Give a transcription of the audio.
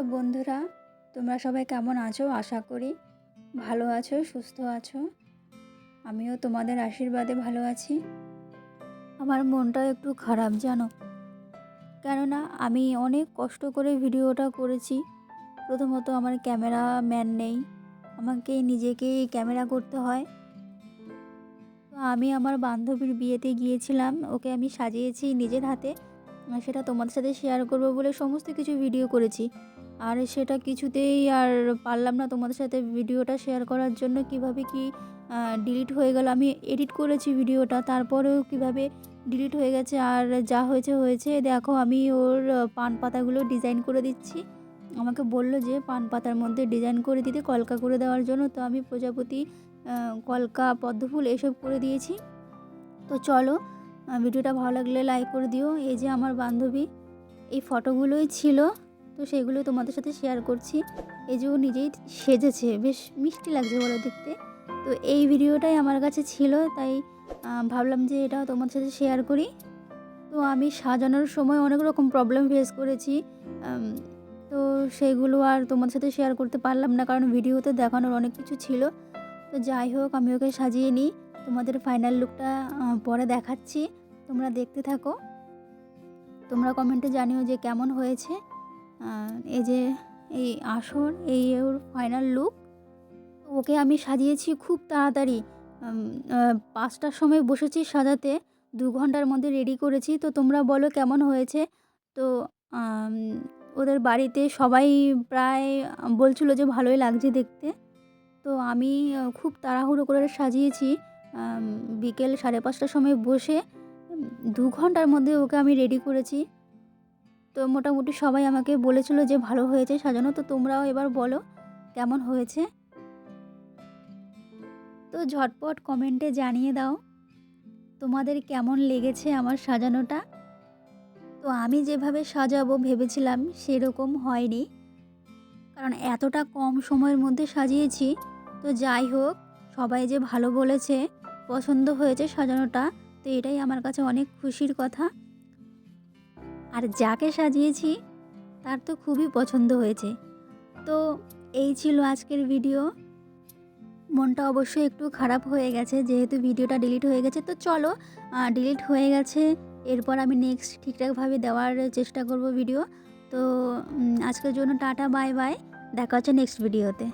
তো বন্ধুরা, তোমরা সবাই কেমন আছো? আশা করি ভালো আছো, সুস্থ আছো। আমিও তোমাদের আশীর্বাদে ভালো আছি। আমার মনটা একটু খারাপ, জানো? কেননা আমি অনেক কষ্ট করে ভিডিওটা করেছি। প্রথমত আমার ক্যামেরা ম্যান নেই। আমাকে নিজেকেই ক্যামেরা করতে হয়। তো আমি আমার বান্ধবীর বিয়েতে গিয়েছিলাম। ওকে আমি সাজিয়েছি নিজের হাতে। সেটা তোমাদের সাথে শেয়ার করব বলে সমস্ত কিছু ভিডিও করেছি। আর সেটা কিছুতেই আর পারলাম না তোমাদের সাথে ভিডিওটা শেয়ার করার জন্য, কীভাবে কি ডিলিট হয়ে গেল। আমি এডিট করেছি ভিডিওটা, তারপরেও কীভাবে ডিলিট হয়ে গেছে আর যা হয়েছে হয়েছে। দেখো, আমি ওর পান পাতাগুলো ডিজাইন করে দিচ্ছি। আমাকে বলল যে, পান পাতার মধ্যে ডিজাইন করে দিতে, কলকা করে দেওয়ার জন্য। তো আমি প্রজাপতি কলকা, পদ্মফুল এসব করে দিয়েছি। তো চলো ভিডিওটা ভালো লাগলে লাইক করে দিও। এই যে আমার বান্ধবী, এই ফটোগুলোই ছিল। তো সেগুলো তোমাদের সাথে শেয়ার করছি। এই যে ও নিজেই সেজেছে, বেশ মিষ্টি লাগছে বলো দেখতে। তো এই ভিডিওটাই আমার কাছে ছিল, তাই ভাবলাম যে এটা তোমাদের সাথে শেয়ার করি। তো আমি সাজানোর সময় অনেক রকম প্রবলেম ফেস করেছি তো সেগুলো আর তোমাদের সাথে শেয়ার করতে পারলাম না, কারণ ভিডিওতে দেখানোর অনেক কিছু ছিল। তো যাই হোক, আমি ওকে সাজিয়ে নিই, তোমাদের ফাইনাল লুকটা পরে দেখাচ্ছি। তোমরা দেখতে থাকো। তোমরা কমেন্টে জানিও যে কেমন হয়েছে। এই যে এই আসর এই ওর ফাইনাল লুক ওকে আমি সাজিয়েছি খুব তাড়াতাড়ি। পাঁচটার সময় বসেছি সাজাতে, দু ঘণ্টার মধ্যে রেডি করেছি। তো তোমরা বলো কেমন হয়েছে? তো ওদের বাড়িতে সবাই প্রায় বলছিল যে ভালোই লাগছে দেখতে। তো আমি খুব তাড়াহুড়ো করে সাজিয়েছি। বিকেল সাড়ে পাঁচটার সময় বসে দু ঘণ্টার মধ্যে ওকে আমি রেডি করেছি। তো মোটামুটি সবাই আমাকে বলেছিল যে ভালো হয়েছে, সাজানো। তো তোমরাও এবার বলো কেমন হয়েছে? তো ঝটপট কমেন্টে জানিয়ে দাও, তোমাদের কেমন লেগেছে আমার সাজানোটা? তো আমি যেভাবে সাজাবো ভেবেছিলাম সেরকম হয়নি। কারণ এতটা কম সময়ের মধ্যে সাজিয়েছি। তো যাই হোক, সবাই যে ভালো বলেছে, পছন্দ হয়েছে সাজানোটা, তো এটাই আমার কাছে অনেক খুশির কথা। আর যাকে সাজিয়েছি, তার তো খুবই পছন্দ হয়েছে। তো এই ছিল আজকের ভিডিও মনটা অবশ্যই একটু খারাপ হয়ে গেছে, যেহেতু ভিডিওটা ডিলিট হয়ে গেছে। তো চলো ডিলিট হয়ে গেছে। এরপর আমি নেক্সট ঠিকঠাকভাবে দেওয়ার চেষ্টা করব ভিডিও তো আজকের জন্য টাটা বাই বাই দেখা হচ্ছে নেক্সট ভিডিওতে